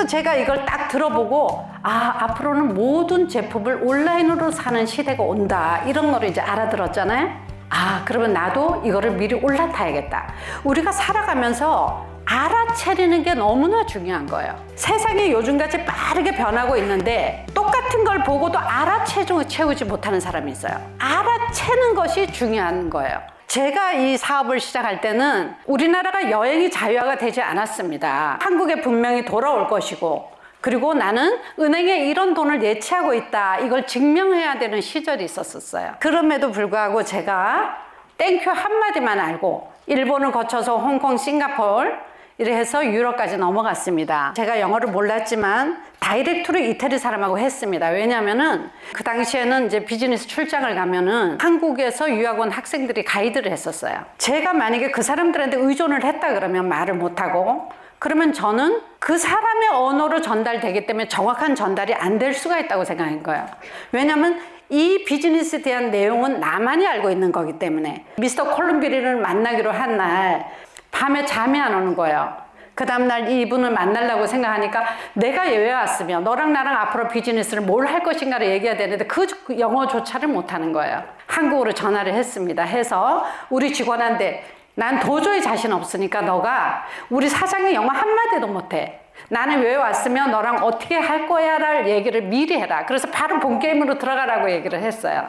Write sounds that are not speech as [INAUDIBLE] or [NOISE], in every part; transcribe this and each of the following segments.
그래서 제가 이걸 딱 들어보고 아 앞으로는 모든 제품을 온라인으로 사는 시대가 온다 이런 거를 이제 알아들었잖아요. 아 그러면 나도 이거를 미리 올라타야겠다. 우리가 살아가면서 알아차리는 게 너무나 중요한 거예요. 세상이 요즘같이 빠르게 변하고 있는데 똑같은 걸 보고도 알아채우지 못하는 사람이 있어요. 알아채는 것이 중요한 거예요. 제가 이 사업을 시작할 때는 우리나라가 여행이 자유화가 되지 않았습니다. 한국에 분명히 돌아올 것이고 그리고 나는 은행에 이런 돈을 예치하고 있다. 이걸 증명해야 되는 시절이 있었어요. 그럼에도 불구하고 제가 땡큐 한마디만 알고 일본을 거쳐서 홍콩, 싱가폴 이래 해서 유럽까지 넘어갔습니다. 제가 영어를 몰랐지만 다이렉트로 이태리 사람하고 했습니다. 왜냐면은 그 당시에는 이제 비즈니스 출장을 가면은 한국에서 유학 온 학생들이 가이드를 했었어요. 제가 만약에 그 사람들한테 의존을 했다 그러면 말을 못하고 그러면 저는 그 사람의 언어로 전달되기 때문에 정확한 전달이 안 될 수가 있다고 생각한 거예요. 왜냐하면 이 비즈니스에 대한 내용은 나만이 알고 있는 거기 때문에 미스터 콜룸비리를 만나기로 한 날 밤에 잠이 안 오는 거예요. 그 다음날 이분을 만나려고 생각하니까 내가 예외 왔으면 너랑 나랑 앞으로 비즈니스를 뭘 할 것인가를 얘기해야 되는데 그 영어조차를 못하는 거예요. 한국으로 전화를 했습니다. 해서 우리 직원한테 난 도저히 자신 없으니까 너가 우리 사장이 영어 한마디도 못해. 나는 왜 왔으면 너랑 어떻게 할 거야? 를 얘기를 미리 해라. 그래서 바로 본 게임으로 들어가라고 얘기를 했어요.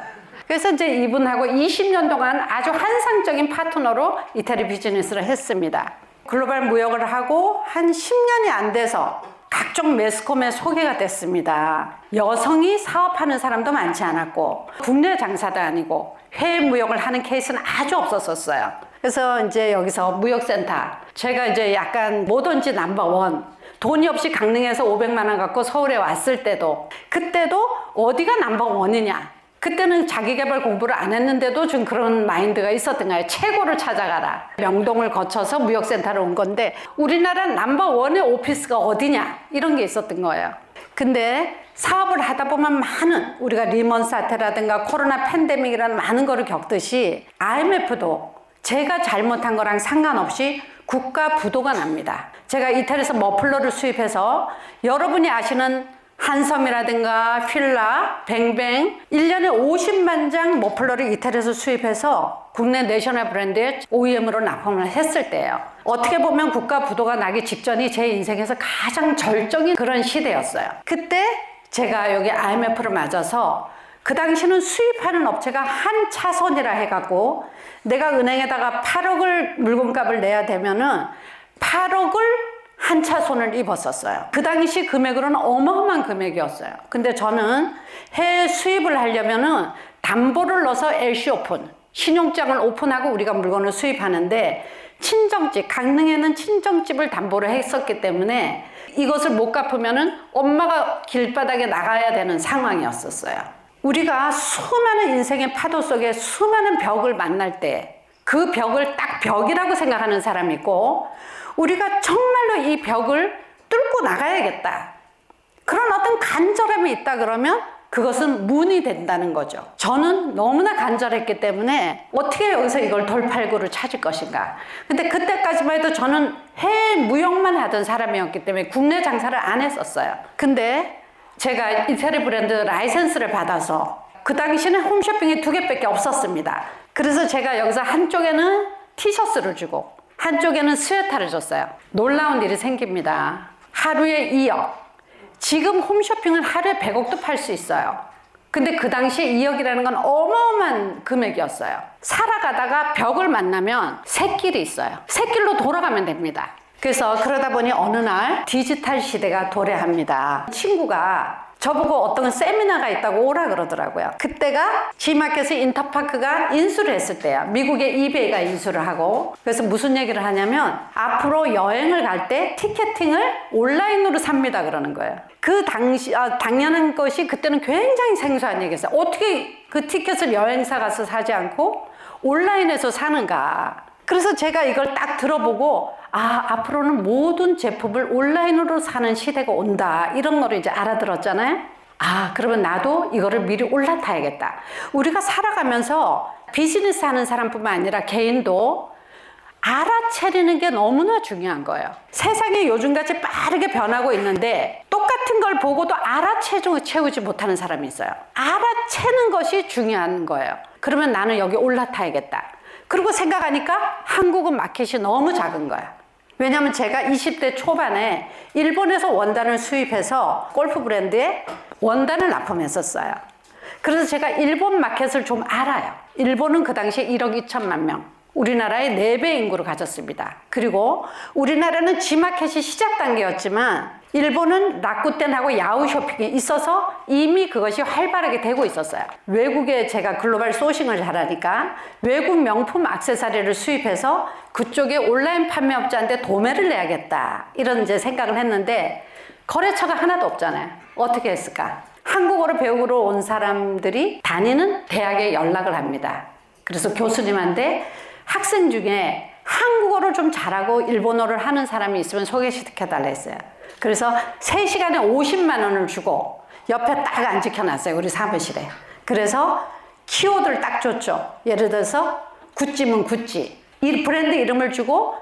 그래서 이제 이분하고 20년 동안 아주 환상적인 파트너로 이태리 비즈니스를 했습니다. 글로벌 무역을 하고 한 10년이 안 돼서 각종 매스컴에 소개가 됐습니다. 여성이 사업하는 사람도 많지 않았고 국내 장사도 아니고 해외 무역을 하는 케이스는 아주 없었었어요. 그래서 이제 여기서 무역센터 제가 이제 약간 뭐든지 넘버원 돈이 없이 강릉에서 500만 원 갖고 서울에 왔을 때도 그때도 어디가 넘버원이냐 그때는 자기개발 공부를 안 했는데도 좀 그런 마인드가 있었던 거예요. 최고를 찾아가라. 명동을 거쳐서 무역센터를 온 건데 우리나라 넘버원의 오피스가 어디냐 이런 게 있었던 거예요. 근데 사업을 하다 보면 많은 우리가 리먼 사태라든가 코로나 팬데믹이라는 많은 거를 겪듯이 IMF도 제가 잘못한 거랑 상관없이 국가 부도가 납니다. 제가 이태리에서 머플러를 수입해서 여러분이 아시는 한섬이라든가 필라, 뱅뱅 1년에 50만 장 머플러를 이태리에서 수입해서 국내 내셔널 브랜드의 OEM으로 납품을 했을 때예요. 어떻게 보면 국가 부도가 나기 직전이 제 인생에서 가장 절정인 그런 시대였어요. 그때 제가 여기 IMF를 맞아서 그 당시는 수입하는 업체가 한 차선이라 해갖고 내가 은행에다가 8억을 물건값을 내야 되면은 8억을 한 차손을 입었었어요. 그 당시 금액으로는 어마어마한 금액이었어요. 근데 저는 해외 수입을 하려면은 담보를 넣어서 LC 오픈, 신용장을 오픈하고 우리가 물건을 수입하는데 친정집, 강릉에는 친정집을 담보를 했었기 때문에 이것을 못 갚으면은 엄마가 길바닥에 나가야 되는 상황이었었어요. 우리가 수많은 인생의 파도 속에 수많은 벽을 만날 때 그 벽을 딱 벽이라고 생각하는 사람이 있고 우리가 정말로 이 벽을 뚫고 나가야겠다. 그런 어떤 간절함이 있다 그러면 그것은 문이 된다는 거죠. 저는 너무나 간절했기 때문에 어떻게 여기서 이걸 돌팔구를 찾을 것인가. 근데 그때까지만 해도 저는 해외 무역만 하던 사람이었기 때문에 국내 장사를 안 했었어요. 근데 제가 이태리 브랜드 라이센스를 받아서 그 당시에는 홈쇼핑이 두 개밖에 없었습니다. 그래서 제가 여기서 한쪽에는 티셔츠를 주고 한쪽에는 스웨터를 줬어요. 놀라운 일이 생깁니다. 하루에 2억. 지금 홈쇼핑은 하루에 100억도 팔 수 있어요. 근데 그 당시에 2억이라는 건 어마어마한 금액이었어요. 살아가다가 벽을 만나면 새길이 있어요. 새길로 돌아가면 됩니다. 그래서 그러다 보니 어느 날 디지털 시대가 도래합니다. 친구가 저보고 어떤 세미나가 있다고 오라 그러더라고요. 그때가 G마켓의 인터파크가 인수를 했을 때야. 미국의 이베이가 인수를 하고. 그래서 무슨 얘기를 하냐면 앞으로 여행을 갈 때 티켓팅을 온라인으로 삽니다 그러는 거예요. 그 당시 아, 당연한 것이 그때는 굉장히 생소한 얘기였어요. 어떻게 그 티켓을 여행사 가서 사지 않고 온라인에서 사는가? 그래서 제가 이걸 딱 들어보고 아 앞으로는 모든 제품을 온라인으로 사는 시대가 온다 이런 거를 이제 알아들었잖아요. 아 그러면 나도 이거를 미리 올라타야겠다. 우리가 살아가면서 비즈니스 하는 사람뿐만 아니라 개인도 알아차리는 게 너무나 중요한 거예요. 세상이 요즘같이 빠르게 변하고 있는데 똑같은 걸 보고도 알아채우지 못하는 사람이 있어요. 알아채는 것이 중요한 거예요. 그러면 나는 여기 올라타야겠다. 그리고 생각하니까 한국은 마켓이 너무 작은 거야. 왜냐면 제가 20대 초반에 일본에서 원단을 수입해서 골프 브랜드에 원단을 납품했었어요. 그래서 제가 일본 마켓을 좀 알아요. 일본은 그 당시에 1억 2천만 명. 우리나라의 4배 인구를 가졌습니다. 그리고 우리나라는 G마켓이 시작 단계였지만 일본은 라쿠텐하고 야후 쇼핑이 있어서 이미 그것이 활발하게 되고 있었어요. 외국에 제가 글로벌 소싱을 잘하니까 외국 명품 액세서리를 수입해서 그쪽에 온라인 판매업자한테 도매를 내야겠다. 이런 이제 생각을 했는데 거래처가 하나도 없잖아요. 어떻게 했을까? 한국어를 배우러 온 사람들이 다니는 대학에 연락을 합니다. 그래서 교수님한테 학생 중에 한국어를 좀 잘하고 일본어를 하는 사람이 있으면 소개시켜달라 했어요. 그래서 3시간에 50만 원을 주고 옆에 딱 앉혀놨어요. 우리 사무실에. 그래서 키워드를 딱 줬죠. 예를 들어서 구찌면 구찌. 이 브랜드 이름을 주고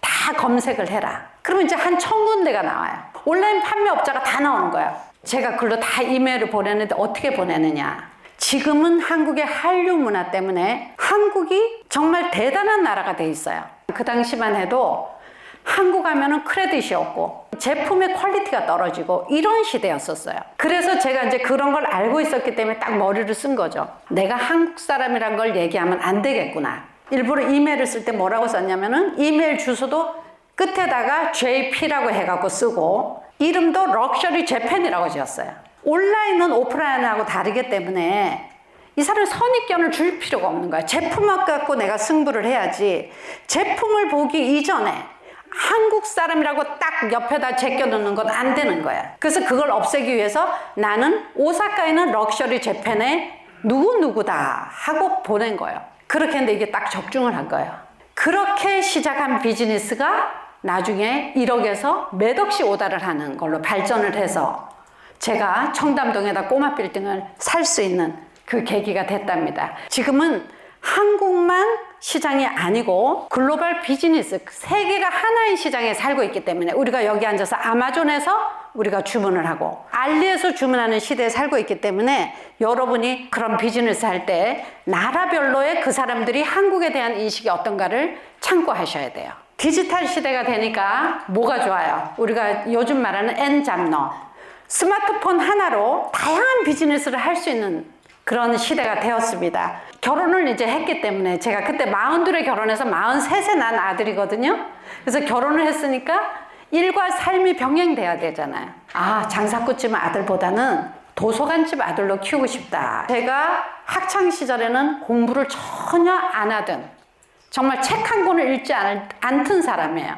다 검색을 해라. 그러면 이제 한 천 군데가 나와요. 온라인 판매업자가 다 나오는 거예요. 제가 글로 다 이메일을 보냈는데 어떻게 보내느냐. 지금은 한국의 한류 문화 때문에 한국이 정말 대단한 나라가 돼 있어요. 그 당시만 해도 한국 하면은 크레딧이 없고 제품의 퀄리티가 떨어지고 이런 시대였었어요. 그래서 제가 이제 그런 걸 알고 있었기 때문에 딱 머리를 쓴 거죠. 내가 한국 사람이란 걸 얘기하면 안 되겠구나. 일부러 이메일을 쓸 때 뭐라고 썼냐면은 이메일 주소도 끝에다가 JP라고 해갖고 쓰고 이름도 럭셔리 재팬이라고 지었어요. 온라인은 오프라인하고 다르기 때문에 이 사람이 선입견을 줄 필요가 없는 거야. 제품만 갖고 내가 승부를 해야지. 제품을 보기 이전에 한국 사람이라고 딱 옆에다 제껴놓는 건 안 되는 거야. 그래서 그걸 없애기 위해서 나는 오사카에 있는 럭셔리 재팬에 누구누구다 하고 보낸 거예요. 그렇게 했는데 이게 딱 적중을 한 거예요. 그렇게 시작한 비즈니스가 나중에 1억에서 몇 억씩 오다를 하는 걸로 발전을 해서 제가 청담동에다 꼬마 빌딩을 살 수 있는 그 계기가 됐답니다. 지금은 한국만 시장이 아니고 글로벌 비즈니스 세계가 하나의 시장에 살고 있기 때문에 우리가 여기 앉아서 아마존에서 우리가 주문을 하고 알리에서 주문하는 시대에 살고 있기 때문에 여러분이 그런 비즈니스 할 때 나라별로의 그 사람들이 한국에 대한 인식이 어떤가를 참고하셔야 돼요. 디지털 시대가 되니까 뭐가 좋아요? 우리가 요즘 말하는 N잡너 스마트폰 하나로 다양한 비즈니스를 할 수 있는 그런 시대가 되었습니다. 결혼을 이제 했기 때문에 제가 그때 42에 결혼해서 43세 난 아들이거든요. 그래서 결혼을 했으니까 일과 삶이 병행돼야 되잖아요. 아, 장사꾼집 아들보다는 도서관집 아들로 키우고 싶다. 제가 학창 시절에는 공부를 전혀 안 하던 정말 책 한 권을 읽지 않, 않던 사람이에요.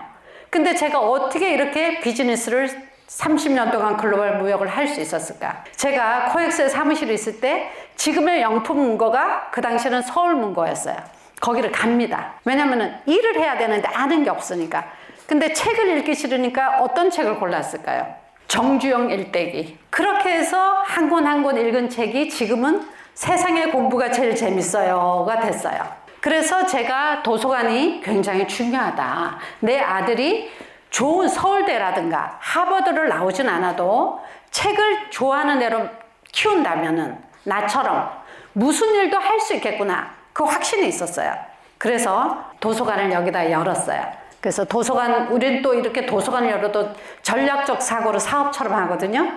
근데 제가 어떻게 이렇게 비즈니스를 30년 동안 글로벌 무역을 할 수 있었을까? 제가 코엑스에 사무실에 있을 때 지금의 영품 문고가 그 당시에는 서울 문고였어요. 거기를 갑니다. 왜냐면은 일을 해야 되는데 아는 게 없으니까. 근데 책을 읽기 싫으니까 어떤 책을 골랐을까요? 정주영 일대기. 그렇게 해서 한 권 한 권 읽은 책이 지금은 세상의 공부가 제일 재밌어요가 됐어요. 그래서 제가 도서관이 굉장히 중요하다. 내 아들이 좋은 서울대라든가 하버드를 나오진 않아도 책을 좋아하는 애로 키운다면은 나처럼 무슨 일도 할 수 있겠구나. 그 확신이 있었어요. 그래서 도서관을 여기다 열었어요. 그래서 도서관, 우린 또 이렇게 도서관을 열어도 전략적 사고로 사업처럼 하거든요.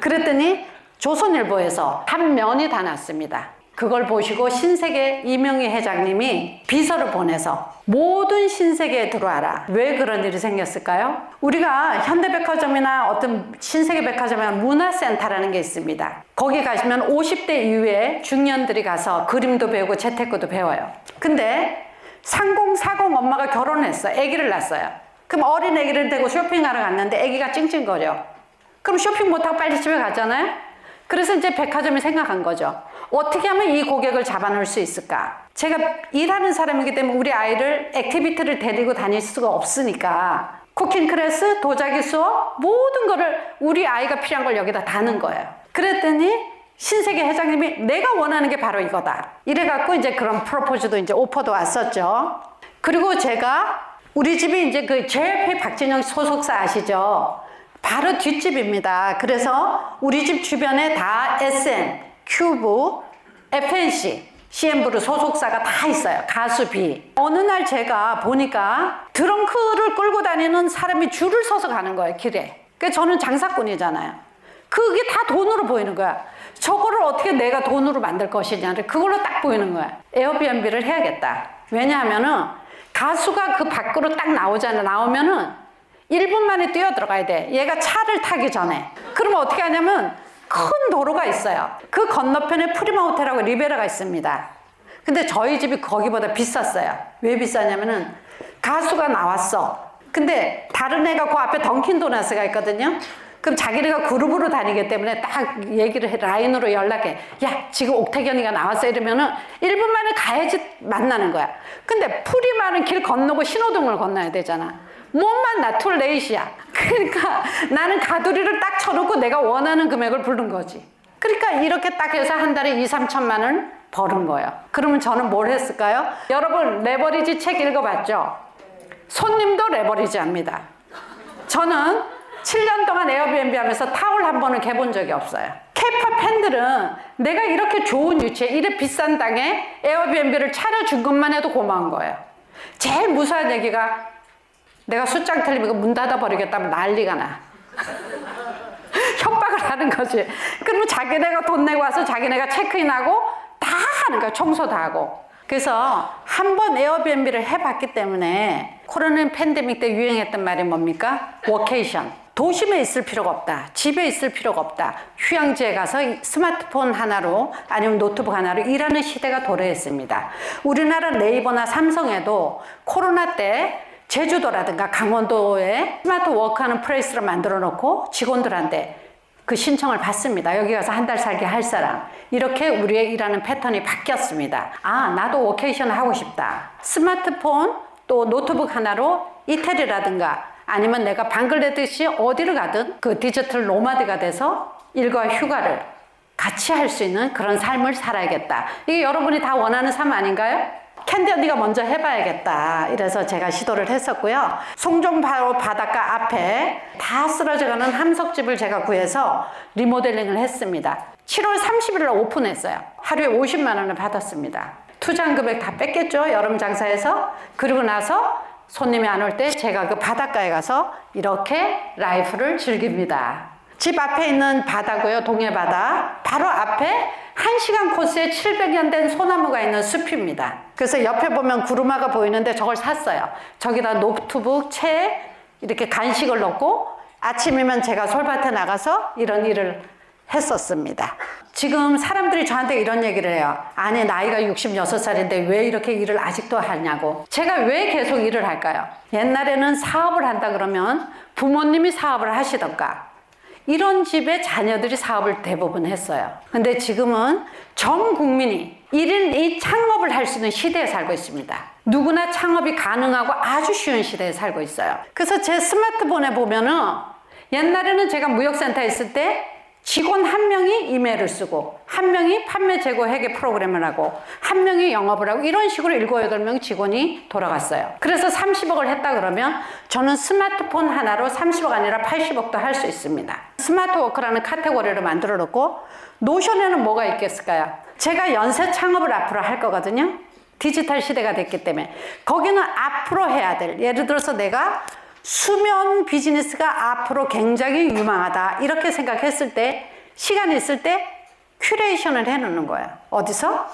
그랬더니 조선일보에서 한 면이 다 났습니다. 그걸 보시고 신세계 이명희 회장님이 비서를 보내서 모든 신세계에 들어와라. 왜 그런 일이 생겼을까요? 우리가 현대백화점이나 어떤 신세계 백화점이나 문화센터라는 게 있습니다. 거기 가시면 50대 이후에 중년들이 가서 그림도 배우고 재테크도 배워요. 근데 상공사공 엄마가 결혼했어. 아기를 낳았어요. 그럼 어린 아기를 데리고 쇼핑하러 갔는데 아기가 찡찡거려. 그럼 쇼핑 못하고 빨리 집에 가잖아요? 그래서 이제 백화점이 생각한 거죠. 어떻게 하면 이 고객을 잡아놓을 수 있을까? 제가 일하는 사람이기 때문에 우리 아이를 액티비티를 데리고 다닐 수가 없으니까 쿠킹 클래스, 도자기 수업, 모든 거를 우리 아이가 필요한 걸 여기다 다는 거예요. 그랬더니 신세계 회장님이 내가 원하는 게 바로 이거다. 이래갖고 이제 그런 프로포즈도 이제 오퍼도 왔었죠. 그리고 제가 우리 집이 이제 그 JFP 박진영 소속사 아시죠? 바로 뒷집입니다. 그래서 우리 집 주변에 다 SM, 큐브, FNC, CM브루 소속사가 다 있어요. 가수 B. 어느 날 제가 보니까 드렁크를 끌고 다니는 사람이 줄을 서서 가는 거예요, 길에. 그 저는 장사꾼이잖아요. 그게 다 돈으로 보이는 거야. 저거를 어떻게 내가 돈으로 만들 것이냐를 그걸로 딱 보이는 거야. 에어비앤비를 해야겠다. 왜냐하면은 가수가 그 밖으로 딱 나오잖아. 나오면은 1분 만에 뛰어 들어가야 돼. 얘가 차를 타기 전에. 그러면 어떻게 하냐면 큰 도로가 있어요. 그 건너편에 프리마 호텔하고 리베라가 있습니다. 근데 저희 집이 거기보다 비쌌어요. 왜 비싸냐면은 가수가 나왔어. 근데 다른 애가 그 앞에 던킨 도나스가 있거든요. 그럼 자기네가 그룹으로 다니기 때문에 딱 얘기를 해 라인으로 연락해. 야, 지금 옥태견이가 나왔어 이러면은 1분 만에 가야지 만나는 거야. 근데 프리마는 길 건너고 신호등을 건너야 되잖아. 몸만 나툴 레이시야. 그러니까 나는 가두리를 딱 쳐놓고 내가 원하는 금액을 부른 거지. 그러니까 이렇게 딱 해서 한 달에 2, 3천만 원 버는 거예요. 그러면 저는 뭘 했을까요? 여러분 레버리지 책 읽어봤죠? 손님도 레버리지 합니다. 저는 7년 동안 에어비앤비 하면서 타월 한 번은 개본 적이 없어요. 케이팝 팬들은 내가 이렇게 좋은 위치에 이래 비싼 땅에 에어비앤비를 차려준 것만 해도 고마운 거예요. 제일 무서운 얘기가 내가 수장 틀리면 이거 문 닫아버리겠다면 난리가 나. [LAUGHS] 협박을 하는 거지. 그러면 자기네가 돈 내고 와서 자기네가 체크인하고 다 하는 거야. 청소 다 하고. 그래서 한 번 에어비앤비를 해봤기 때문에 코로나 팬데믹 때 유행했던 말이 뭡니까? 워케이션. 도심에 있을 필요가 없다. 집에 있을 필요가 없다. 휴양지에 가서 스마트폰 하나로 아니면 노트북 하나로 일하는 시대가 도래했습니다. 우리나라 네이버나 삼성에도 코로나 때 제주도라든가 강원도에 스마트 워크하는 플레이스를 만들어 놓고 직원들한테 그 신청을 받습니다. 여기 가서 한 달 살기 할 사람. 이렇게 우리의 일하는 패턴이 바뀌었습니다. 아, 나도 워케이션 하고 싶다. 스마트폰 또 노트북 하나로 이태리라든가 아니면 내가 방글라데시 어디를 가든 그 디지털 노마드가 돼서 일과 휴가를 같이 할 수 있는 그런 삶을 살아야겠다. 이게 여러분이 다 원하는 삶 아닌가요? 캔디 언니가 먼저 해봐야겠다. 이래서 제가 시도를 했었고요. 송정바로 바닷가 앞에 다 쓰러져가는 함석집을 제가 구해서 리모델링을 했습니다. 7월 30일 날 오픈했어요. 하루에 50만 원을 받았습니다. 투자한 금액 다 뺐겠죠. 여름 장사에서. 그리고 나서 손님이 안 올 때 제가 그 바닷가에 가서 이렇게 라이프를 즐깁니다. 집 앞에 있는 바다고요. 동해바다. 바로 앞에 1시간 코스에 700년 된 소나무가 있는 숲입니다. 그래서 옆에 보면 구루마가 보이는데 저걸 샀어요. 저기다 노트북, 책, 이렇게 간식을 넣고 아침이면 제가 솔밭에 나가서 이런 일을 했었습니다. 지금 사람들이 저한테 이런 얘기를 해요. 아니, 나이가 66살인데 왜 이렇게 일을 아직도 하냐고. 제가 왜 계속 일을 할까요? 옛날에는 사업을 한다 그러면 부모님이 사업을 하시던가 이런 집의 자녀들이 사업을 대부분 했어요. 근데 지금은 전 국민이 1인 이 창업을 할 수 있는 시대에 살고 있습니다. 누구나 창업이 가능하고 아주 쉬운 시대에 살고 있어요. 그래서 제 스마트폰에 보면은 옛날에는 제가 무역센터에 있을 때 직원 한 명이 이메일을 쓰고 한 명이 판매 재고 회계 프로그램을 하고 한 명이 영업을 하고 이런 식으로 일곱 여덟 명 직원이 돌아갔어요. 그래서 30억을 했다 그러면 저는 스마트폰 하나로 30억 아니라 80억도 할 수 있습니다. 스마트 워크라는 카테고리를 만들어 놓고 노션에는 뭐가 있겠을까요? 제가 연쇄 창업을 앞으로 할 거거든요. 디지털 시대가 됐기 때문에 거기는 앞으로 해야 될 예를 들어서 내가 수면 비즈니스가 앞으로 굉장히 유망하다. 이렇게 생각했을 때 시간이 있을 때 큐레이션을 해놓는 거예요. 어디서?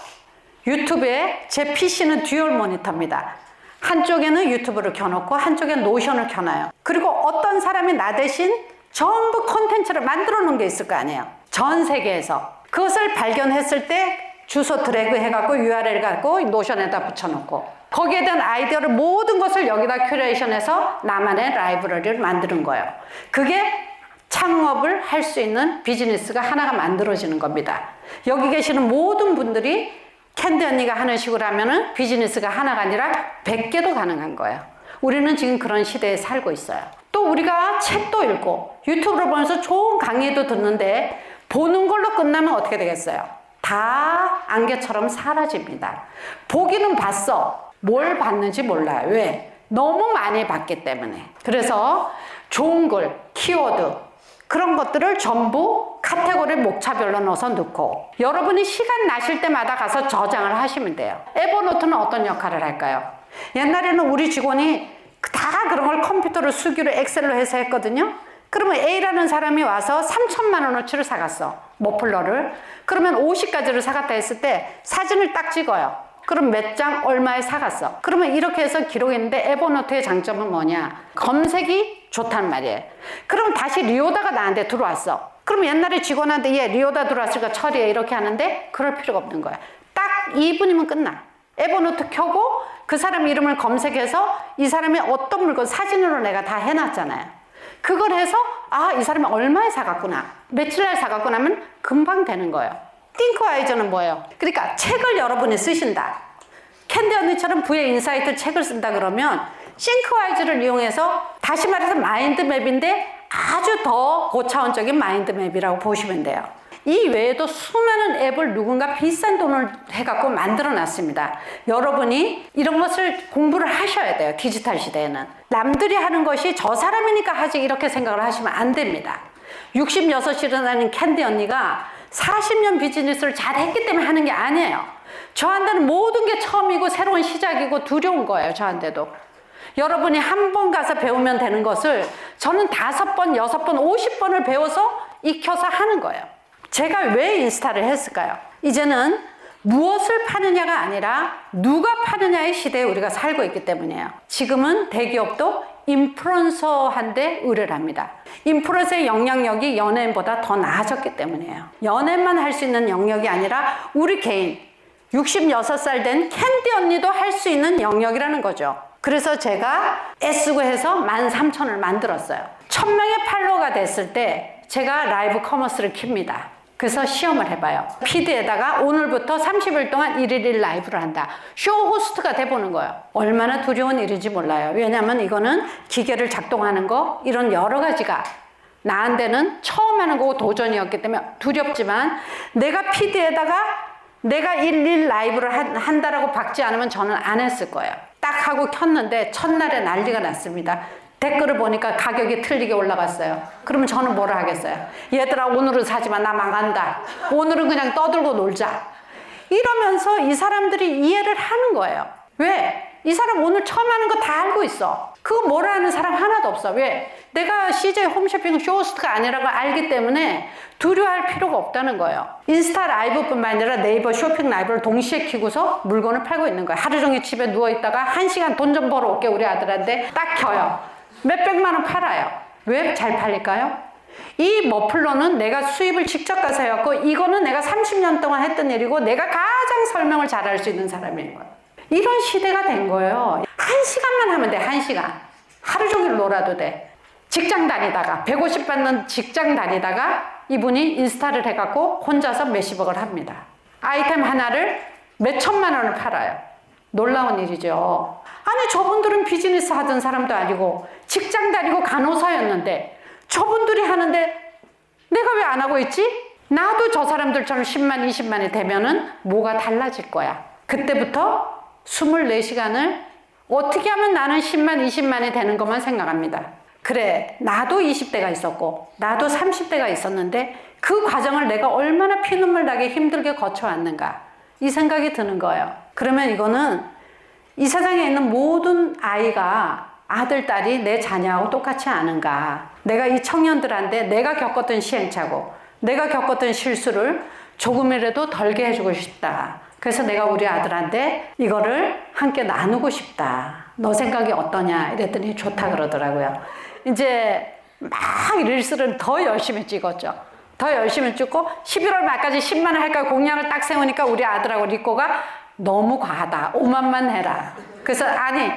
유튜브에 제 PC는 듀얼 모니터입니다. 한쪽에는 유튜브를 켜놓고 한쪽에는 노션을 켜놔요. 그리고 어떤 사람이 나 대신 전부 콘텐츠를 만들어 놓은 게 있을 거 아니에요. 전 세계에서. 그것을 발견했을 때 주소 드래그 해갖고 URL 갖고 노션에다 붙여놓고 거기에 대한 아이디어를 모든 것을 여기다 큐레이션해서 나만의 라이브러리를 만드는 거예요. 그게 창업을 할 수 있는 비즈니스가 하나가 만들어지는 겁니다. 여기 계시는 모든 분들이 캔디 언니가 하는 식으로 하면은 비즈니스가 하나가 아니라 100개도 가능한 거예요. 우리는 지금 그런 시대에 살고 있어요. 또 우리가 책도 읽고 유튜브를 보면서 좋은 강의도 듣는데 보는 걸로 끝나면 어떻게 되겠어요? 다 안개처럼 사라집니다. 보기는 봤어. 뭘 받는지 몰라요. 왜? 너무 많이 받기 때문에. 그래서 좋은 글, 키워드, 그런 것들을 전부 카테고리 목차별로 넣어서 넣고 여러분이 시간 나실 때마다 가서 저장을 하시면 돼요. 에버노트는 어떤 역할을 할까요? 옛날에는 우리 직원이 다 그런 걸 컴퓨터로 수기로 엑셀로 해서 했거든요. 그러면 A라는 사람이 와서 3천만 원어치를 사갔어. 머플러를. 그러면 50가지를 사갔다 했을 때 사진을 딱 찍어요. 그럼 몇 장 얼마에 사갔어. 그러면 이렇게 해서 기록했는데 에버노트의 장점은 뭐냐? 검색이 좋단 말이에요. 그럼 다시 리오다가 나한테 들어왔어. 그럼 옛날에 직원한테 얘 리오다 들어왔으니까 처리해 이렇게 하는데 그럴 필요가 없는 거야. 딱 2분이면 끝나. 에버노트 켜고 그 사람 이름을 검색해서 이 사람이 어떤 물건 사진으로 내가 다 해놨잖아요. 그걸 해서 아 이 사람이 얼마에 사갔구나 며칠 날 사갔구나 하면 금방 되는 거예요. 띵크와이저는 뭐예요? 그러니까 책을 여러분이 쓰신다. 캔디 언니처럼 부의 인사이트 책을 쓴다 그러면 싱크와이즈를 이용해서 다시 말해서 마인드맵인데 아주 더 고차원적인 마인드맵이라고 보시면 돼요. 이 외에도 수많은 앱을 누군가 비싼 돈을 해갖고 만들어 놨습니다. 여러분이 이런 것을 공부를 하셔야 돼요. 디지털 시대에는. 남들이 하는 것이 저 사람이니까 하지 이렇게 생각을 하시면 안 됩니다. 66이라는 캔디 언니가 40년 비즈니스를 잘 했기 때문에 하는 게 아니에요. 저한테는 모든 게 처음이고 새로운 시작이고 두려운 거예요. 저한테도. 여러분이 한 번 가서 배우면 되는 것을 저는 다섯 번, 여섯 번, 오십 번을 배워서 익혀서 하는 거예요. 제가 왜 인스타를 했을까요? 이제는 무엇을 파느냐가 아니라 누가 파느냐의 시대에 우리가 살고 있기 때문이에요. 지금은 대기업도 인플루언서한테 의뢰를 합니다. 인플루언서의 영향력이 연예인보다 더 나아졌기 때문이에요. 연예인만 할 수 있는 영역이 아니라 우리 개인 66살 된 캔디 언니도 할 수 있는 영역이라는 거죠. 그래서 제가 애쓰고 해서 13,000을 만들었어요. 1000명의 팔로워가 됐을 때 제가 라이브 커머스를 킵니다. 그래서 시험을 해봐요. 피드에다가 오늘부터 30일 동안 1일 1 라이브를 한다. 쇼 호스트가 돼보는 거예요. 얼마나 두려운 일인지 몰라요. 왜냐면 이거는 기계를 작동하는 거, 이런 여러 가지가 나한테는 처음 하는 거고 도전이었기 때문에 두렵지만 내가 피드에다가 내가 1일 라이브를 한- 한다라고 박지 않으면 저는 안 했을 거예요. 딱 하고 켰는데 첫날에 난리가 났습니다. 댓글을 보니까 가격이 틀리게 올라갔어요. 그러면 저는 뭐라 하겠어요? 얘들아, 오늘은 사지 마. 나 망한다. 오늘은 그냥 떠들고 놀자. 이러면서 이 사람들이 이해를 하는 거예요. 왜? 이 사람 오늘 처음 하는 거 다 알고 있어. 그거 뭐라 하는 사람 하나도 없어. 왜? 내가 CJ 홈쇼핑 쇼호스트가 아니라고 알기 때문에 두려워할 필요가 없다는 거예요. 인스타 라이브뿐만 아니라 네이버 쇼핑 라이브를 동시에 키고서 물건을 팔고 있는 거예요. 하루 종일 집에 누워 있다가 한 시간 돈 좀 벌어 올게 우리 아들한테 딱 켜요. 몇백만 원 팔아요. 왜 잘 팔릴까요? 이 머플러는 내가 수입을 직접 가서 해왔고 이거는 내가 30년 동안 했던 일이고 내가 가장 설명을 잘할 수 있는 사람인 거예요. 이런 시대가 된 거예요. 한 시간만 하면 돼, 한 시간. 하루 종일 놀아도 돼. 직장 다니다가, 150 받는 직장 다니다가 이분이 인스타를 해갖고 혼자서 몇십억을 합니다. 아이템 하나를 몇 천만 원을 팔아요. 놀라운 일이죠. 아니, 저분들은 비즈니스 하던 사람도 아니고 직장 다니고 간호사였는데 저분들이 하는데 내가 왜 안 하고 있지? 나도 저 사람들처럼 10만, 20만이 되면은 뭐가 달라질 거야. 그때부터 24시간을 어떻게 하면 나는 10만, 20만이 되는 것만 생각합니다. 그래, 나도 20대가 있었고, 나도 30대가 있었는데, 그 과정을 내가 얼마나 피눈물 나게 힘들게 거쳐왔는가. 이 생각이 드는 거예요. 그러면 이거는 이 세상에 있는 모든 아이가 아들, 딸이 내 자녀하고 똑같지 않은가. 내가 이 청년들한테 내가 겪었던 시행착오, 내가 겪었던 실수를 조금이라도 덜게 해주고 싶다. 그래서 내가 우리 아들한테 이거를 함께 나누고 싶다. 너 생각이 어떠냐? 이랬더니 좋다 그러더라고요. 이제 막 릴스를 더 열심히 찍었죠. 더 열심히 찍고 11월 말까지 10만 원 할까 공약을 딱 세우니까 우리 아들하고 리코가 너무 과하다. 5만만 해라. 그래서 아니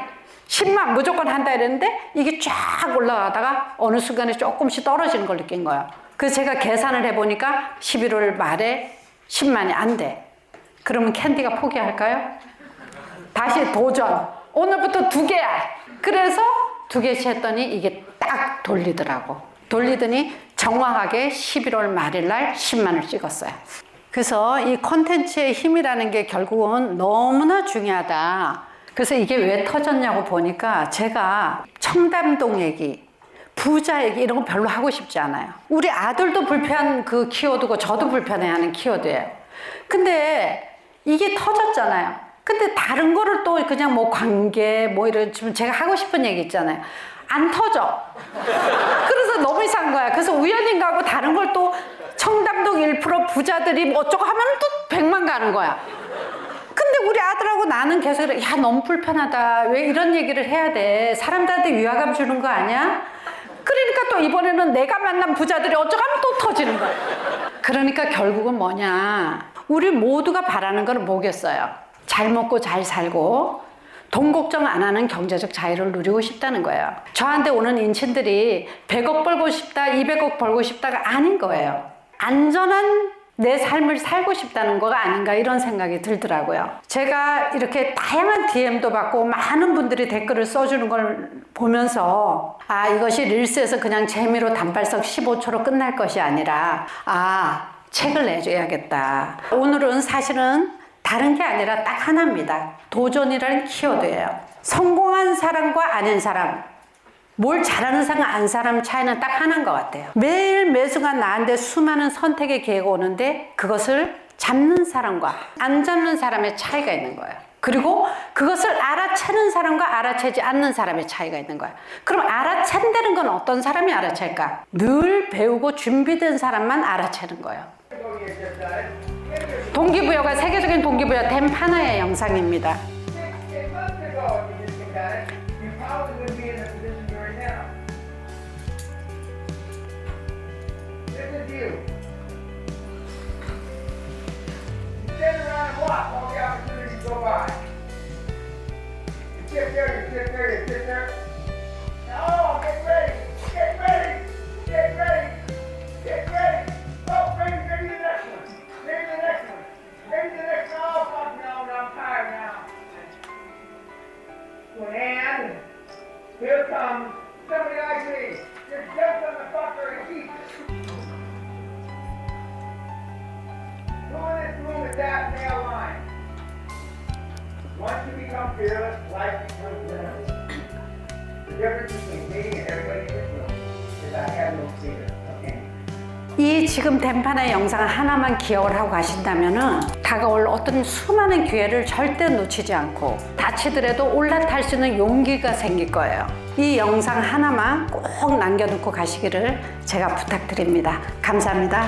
10만 무조건 한다 이랬는데 이게 쫙 올라가다가 어느 순간에 조금씩 떨어지는 걸 느낀 거예요. 그래서 제가 계산을 해보니까 11월 말에 10만이 안 돼. 그러면 캔디가 포기할까요? 다시 도전. 오늘부터 두 개야. 그래서 두 개씩 했더니 이게 딱 돌리더라고. 돌리더니 정확하게 11월 말일 날 10만을 찍었어요. 그래서 이 콘텐츠의 힘이라는 게 결국은 너무나 중요하다. 그래서 이게 왜 터졌냐고 보니까 제가 청담동 얘기, 부자 얘기 이런 거 별로 하고 싶지 않아요. 우리 아들도 불편 그 키워드고 저도 불편해하는 키워드예요. 근데 이게 터졌잖아요. 근데 다른 거를 또 그냥 뭐 관계 뭐 이런 지금 제가 하고 싶은 얘기 있잖아요. 안 터져. 그래서 너무 이상한 거야. 그래서 우연인가 하고 다른 걸또 청담동 1% 부자들이 뭐 어쩌고 하면 또 100만 가는 거야. 근데 우리 아들하고 나는 계속 이래, 야 너무 불편하다. 왜 이런 얘기를 해야 돼? 사람들한테 위화감 주는 거 아니야? 그러니까 또 이번에는 내가 만난 부자들이 어쩌가면 또 터지는 거야. 그러니까 결국은 뭐냐. 우리 모두가 바라는 건 뭐겠어요? 잘 먹고 잘 살고 돈 걱정 안 하는 경제적 자유를 누리고 싶다는 거예요. 저한테 오는 인친들이 100억 벌고 싶다 200억 벌고 싶다가 아닌 거예요 안전한 내 삶을 살고 싶다는 거가 아닌가 이런 생각이 들더라고요. 제가 이렇게 다양한 DM도 받고 많은 분들이 댓글을 써주는 걸 보면서 아 이것이 릴스에서 그냥 재미로 단발성 15초로 끝날 것이 아니라 아 책을 내줘야겠다. 오늘은 사실은 다른 게 아니라 딱 하나입니다. 도전이라는 키워드예요. 성공한 사람과 아닌 사람 뭘 잘하는 사람, 안 사람 차이는 딱 하나인 것 같아요. 매일 매순간 나한테 수많은 선택의 기회가 오는데 그것을 잡는 사람과 안 잡는 사람의 차이가 있는 거예요. 그리고 그것을 알아채는 사람과 알아채지 않는 사람의 차이가 있는 거예요. 그럼 알아챈다는 건 어떤 사람이 알아챌까? 늘 배우고 준비된 사람만 알아채는 거예요. 동기부여가 세계적인 동기부여 댐파나의 영상입니다. You. You sit around and watch all the opportunities go by. You sit there, you sit there, you sit there. Now, oh, get ready, get ready, get ready, get ready. Oh, maybe, maybe the next one, maybe the next one, maybe the next one. Oh, fuck no, no, I'm tired now. Well, and here comes somebody like me. Just on the fucker Become fearless, life becomes limitless. The difference between me and everybody in this room is I have no fear. 이 지금 댐파의 영상 하나만 기억을 하고 가신다면은 다가올 어떤 수많은 기회를 절대 놓치지 않고 다치더라도 올라탈 수 있는 용기가 생길 거예요. 이 영상 하나만 꼭 남겨놓고 가시기를 제가 부탁드립니다. 감사합니다.